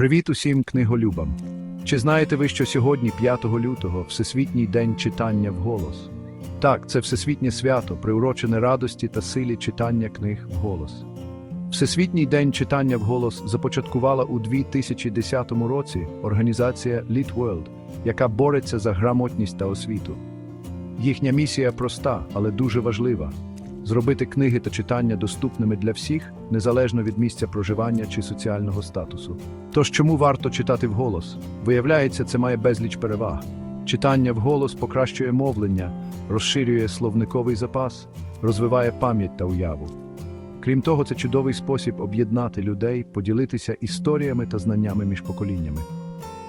Привіт усім книголюбам! Чи знаєте ви, що сьогодні, 5 лютого, Всесвітній день читання вголос? Так, це всесвітнє свято, приурочене радості та силі читання книг вголос. Всесвітній день читання вголос започаткувала у 2010 році організація Lit яка бореться за грамотність та освіту. Їхня місія проста, але дуже важлива зробити книги та читання доступними для всіх, незалежно від місця проживання чи соціального статусу. Тож чому варто читати вголос? Виявляється, це має безліч переваг. Читання вголос покращує мовлення, розширює словниковий запас, розвиває пам'ять та уяву. Крім того, це чудовий спосіб об'єднати людей, поділитися історіями та знаннями між поколіннями.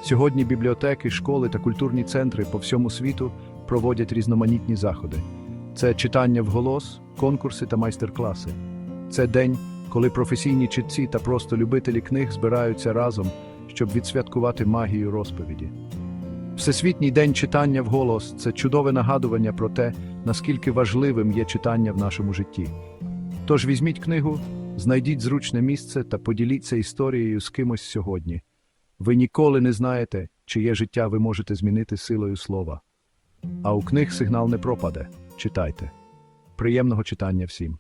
Сьогодні бібліотеки, школи та культурні центри по всьому світу проводять різноманітні заходи. Це читання вголос, конкурси та майстер-класи. Це день, коли професійні читці та просто любителі книг збираються разом, щоб відсвяткувати магію розповіді. Всесвітній день читання вголос це чудове нагадування про те, наскільки важливим є читання в нашому житті. Тож візьміть книгу, знайдіть зручне місце та поділіться історією з кимось сьогодні. Ви ніколи не знаєте, чиє життя ви можете змінити силою слова. А у книг сигнал не пропаде. Читайте. Приємного читання всім.